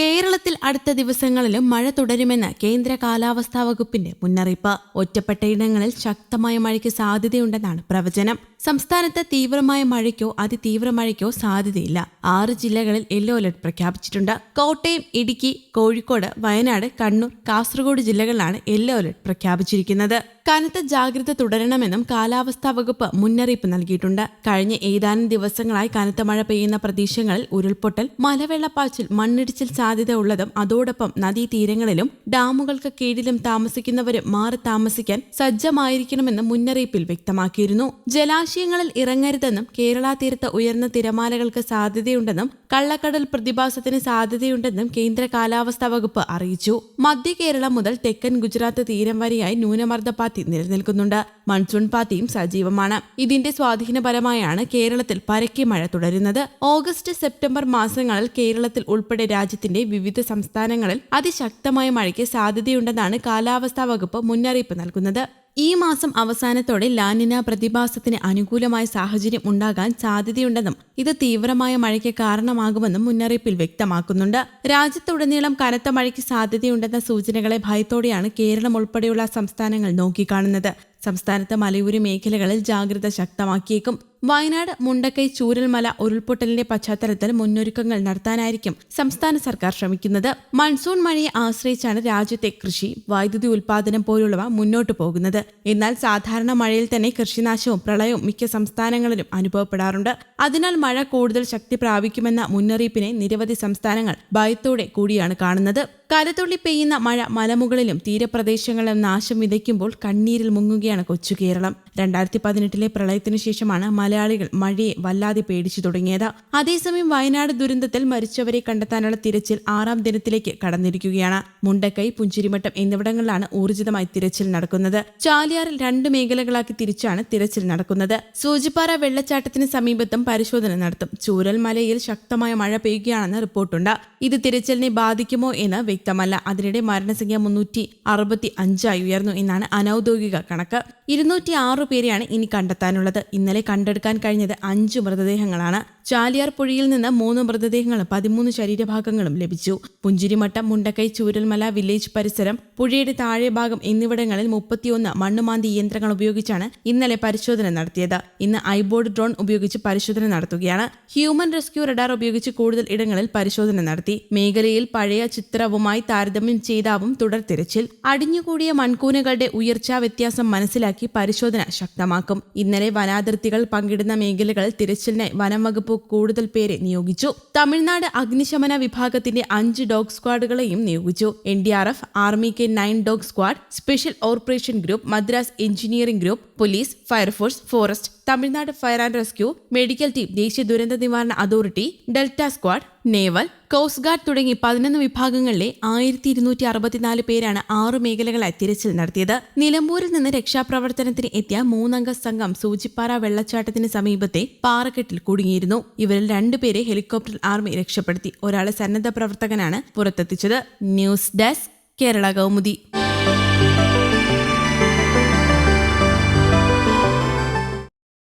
게 കേരളത്തിൽ അടുത്ത ദിവസങ്ങളിലും മഴ തുടരുമെന്ന് കേന്ദ്ര കാലാവസ്ഥാ വകുപ്പിന്റെ മുന്നറിയിപ്പ്. ഒറ്റപ്പെട്ടയിടങ്ങളിൽ ശക്തമായ മഴയ്ക്ക് സാധ്യതയുണ്ടെന്നാണ് പ്രവചനം. സംസ്ഥാനത്ത് തീവ്രമായ മഴയ്ക്കോ അതിതീവ്ര മഴയ്ക്കോ സാധ്യതയില്ല. ആറ് ജില്ലകളിൽ യെല്ലോ അലർട്ട് പ്രഖ്യാപിച്ചിട്ടുണ്ട്. കോട്ടയം ഇടുക്കി കോഴിക്കോട് വയനാട് കണ്ണൂർ കാസർഗോഡ് ജില്ലകളിലാണ് യെല്ലോ അലർട്ട് പ്രഖ്യാപിച്ചിരിക്കുന്നത്. കനത്ത ജാഗ്രത തുടരണമെന്നും കാലാവസ്ഥാ വകുപ്പ് മുന്നറിയിപ്പ് നൽകിയിട്ടുണ്ട്. കഴിഞ്ഞ ഏതാനും ദിവസങ്ങളായി കനത്ത മഴ പെയ്യുന്ന പ്രദേശങ്ങളിൽ ഉരുൾപൊട്ടൽ മലവെള്ളപ്പാച്ചിൽ മണ്ണിടിച്ചിൽ സാധ്യത ഉള്ളതും അതോടൊപ്പം നദീതീരങ്ങളിലും ഡാമുകൾക്ക് കീഴിലും താമസിക്കുന്നവരും മാറി താമസിക്കാൻ സജ്ജമായിരിക്കണമെന്നും മുന്നറിയിപ്പിൽ വ്യക്തമാക്കിയിരുന്നു. ജലാശയങ്ങളിൽ ഇറങ്ങരുതെന്നും കേരള തീരത്ത് ഉയർന്ന തിരമാലകൾക്ക് സാധ്യതയുണ്ടെന്നും കള്ളക്കടൽ പ്രതിഭാസത്തിന് സാധ്യതയുണ്ടെന്നും കേന്ദ്ര കാലാവസ്ഥാ വകുപ്പ് അറിയിച്ചു. മധ്യ കേരളം മുതൽ തെക്കൻ ഗുജറാത്ത് തീരം വരെയായി ന്യൂനമർദ്ദപാത്തി നിലനിൽക്കുന്നുണ്ട്. മൺസൂൺ പാത്തിയും സജീവമാണ്. ഇതിന്റെ സ്വാധീനപരമായാണ് കേരളത്തിൽ പരക്കെ മഴ തുടരുന്നത്. ഓഗസ്റ്റ് സെപ്റ്റംബർ മാസങ്ങളിൽ കേരളത്തിൽ ഉൾപ്പെടെ രാജ്യത്തിന്റെ വിവിധ സംസ്ഥാനങ്ങളിൽ അതിശക്തമായ മഴയ്ക്ക് സാധ്യതയുണ്ടെന്നാണ് കാലാവസ്ഥാ വകുപ്പ് മുന്നറിയിപ്പ് നൽകുന്നത്. ഈ മാസം അവസാനത്തോടെ ലാനിന പ്രതിഭാസത്തിന് അനുകൂലമായ സാഹചര്യം ഉണ്ടാകാൻ സാധ്യതയുണ്ടെന്നും ഇത് തീവ്രമായ മഴയ്ക്ക് കാരണമാകുമെന്നും മുന്നറിയിപ്പിൽ വ്യക്തമാക്കുന്നുണ്ട്. രാജ്യത്തുടനീളം കനത്ത മഴയ്ക്ക് സാധ്യതയുണ്ടെന്ന സൂചനകളെ ഭയത്തോടെയാണ് കേരളം ഉൾപ്പെടെയുള്ള സംസ്ഥാനങ്ങൾ നോക്കിക്കാണുന്നത്. സംസ്ഥാനത്ത് മലയൂരി മേഖലകളിൽ ജാഗ്രത ശക്തമാക്കിയേക്കും. വയനാട് മുണ്ടക്കൈ ചൂരൽമല ഉരുൾപൊട്ടലിന്റെ പശ്ചാത്തലത്തിൽ മുന്നൊരുക്കങ്ങൾ നടത്താനായിരിക്കും സംസ്ഥാന സർക്കാർ ശ്രമിക്കുന്നത്. മൺസൂൺ മഴയെ ആശ്രയിച്ചാണ് രാജ്യത്തെ കൃഷി വൈദ്യുതി ഉൽപാദനം പോലുള്ളവ മുന്നോട്ടു പോകുന്നത്. എന്നാൽ സാധാരണ മഴയിൽ തന്നെ കൃഷിനാശവും പ്രളയവും മിക്ക സംസ്ഥാനങ്ങളിലും അനുഭവപ്പെടാറുണ്ട്. അതിനാൽ മഴ കൂടുതൽ ശക്തി പ്രാപിക്കുമെന്ന മുന്നറിയിപ്പിനെ നിരവധി സംസ്ഥാനങ്ങൾ ഭയത്തോടെ കൂടിയാണ് കാണുന്നത്. കരതുള്ളി പെയ്യുന്ന മഴ മലമുകളിലും തീരപ്രദേശങ്ങളിലും നാശം വിതയ്ക്കുമ്പോൾ കണ്ണീരിൽ മുങ്ങുകയാണ് കൊച്ചു കേരളം. രണ്ടായിരത്തി പതിനെട്ടിലെ പ്രളയത്തിനു ശേഷമാണ് മലയാളികൾ മഴയെ വല്ലാതെ പേടിച്ചു തുടങ്ങിയത്. അതേസമയം വയനാട് ദുരന്തത്തിൽ മരിച്ചവരെ കണ്ടെത്താനുള്ള തിരച്ചിൽ ആറാം ദിനത്തിലേക്ക് കടന്നിരിക്കുകയാണ്. മുണ്ടക്കൈ പുഞ്ചിരിമട്ടം എന്നിവിടങ്ങളിലാണ് ഊർജിതമായി തിരച്ചിൽ നടക്കുന്നത്. ചാലിയാറിൽ രണ്ട് മേഖലകളാക്കി തിരിച്ചാണ് തിരച്ചിൽ നടക്കുന്നത്. സൂചിപ്പാറ വെള്ളച്ചാട്ടത്തിന് സമീപത്തും പരിശോധന നടത്തും. ചൂരൽ മലയിൽ ശക്തമായ മഴ പെയ്യുകയാണെന്ന് റിപ്പോർട്ടുണ്ട്. ഇത് തിരച്ചിലിനെ ബാധിക്കുമോ എന്ന് വ്യക്തമല്ല. അതിനിടെ മരണസംഖ്യ മുന്നൂറ്റി അറുപത്തി അഞ്ചായി ഉയർന്നു എന്നാണ് അനൌദ്യോഗിക കണക്ക്. ഇരുന്നൂറ്റി ആറ് പേരെയാണ് ഇനി കണ്ടെത്താനുള്ളത്. ഇന്നലെ കണ്ടെടുക്കാൻ കഴിഞ്ഞത് അഞ്ച് മൃതദേഹങ്ങളാണ്. ചാലിയാർ പുഴയിൽ നിന്ന് മൂന്ന് മൃതദേഹങ്ങളും പതിമൂന്ന് ശരീരഭാഗങ്ങളും ലഭിച്ചു. പുഞ്ചിരിമട്ടം മുണ്ടക്കൈ ചൂരൽമല വില്ലേജ് പരിസരം പുഴയുടെ താഴെ ഭാഗം എന്നിവിടങ്ങളിൽ മുപ്പത്തിയൊന്ന് മണ്ണുമാന്തി യന്ത്രങ്ങൾ ഉപയോഗിച്ചാണ് ഇന്നലെ പരിശോധന നടത്തിയത്. ഇന്ന് ഐബോർഡ് ഡ്രോൺ ഉപയോഗിച്ച് പരിശോധന നടത്തുകയാണ്. ഹ്യൂമൻ റെസ്ക്യൂ റഡാർ ഉപയോഗിച്ച് കൂടുതൽ ഇടങ്ങളിൽ പരിശോധന നടത്തി. മേഖലയിൽ പഴയ ചിത്രവുമായി താരതമ്യം ചെയ്താവും തുടർ തിരച്ചിൽ. അടിഞ്ഞുകൂടിയ മൺകൂനകളുടെ ഉയർച്ചാ വ്യത്യാസം മനസ്സിലാക്കി പരിശോധന ശക്തമാക്കും. ഇന്നലെ വനാതിർത്തികൾ പങ്കിടുന്ന മേഖലകളിൽ തിരച്ചിലിനായി വനം വകുപ്പ് കൂടുതൽ പേരെ നിയോഗിച്ചു. തമിഴ്നാട് അഗ്നിശമന വിഭാഗത്തിന്റെ അഞ്ച് ഡോഗ് സ്ക്വാഡുകളെയും നിയോഗിച്ചു. N D R F army K nine dog squad special operation group Madras engineering group police fire force forest Tamil Nadu fire and rescue medical team ദേശീയ ദുരന്ത നിവാരണ authority delta squad naval coast guard തുടങ്ങി പതിനൊന്ന് വിഭാഗങ്ങളിലെ ആയിരത്തി ഇരുന്നൂറ്റി അറുപത്തിനാല് പേരാണ് ആറ് മേഖലകളായി തിരച്ചിൽ നടത്തിയത്. നിലമ്പൂരിൽ നിന്ന് രക്ഷാപ്രവർത്തനത്തിന് എത്തിയ മൂന്നംഗ സംഘം സൂചിപ്പാറ വെള്ളച്ചാട്ടത്തിന് സമീപത്തെ പാറക്കെട്ടിൽ കുടുങ്ങിയിരുന്നു. ഇവരിൽ രണ്ടുപേരെ ഹെലികോപ്റ്റർ ആർമി രക്ഷപ്പെടുത്തി. ഒരാളെ സന്നദ്ധ പ്രവർത്തകനാണ് പുറത്തെത്തിച്ചത്. News desk Kerala Kaumudi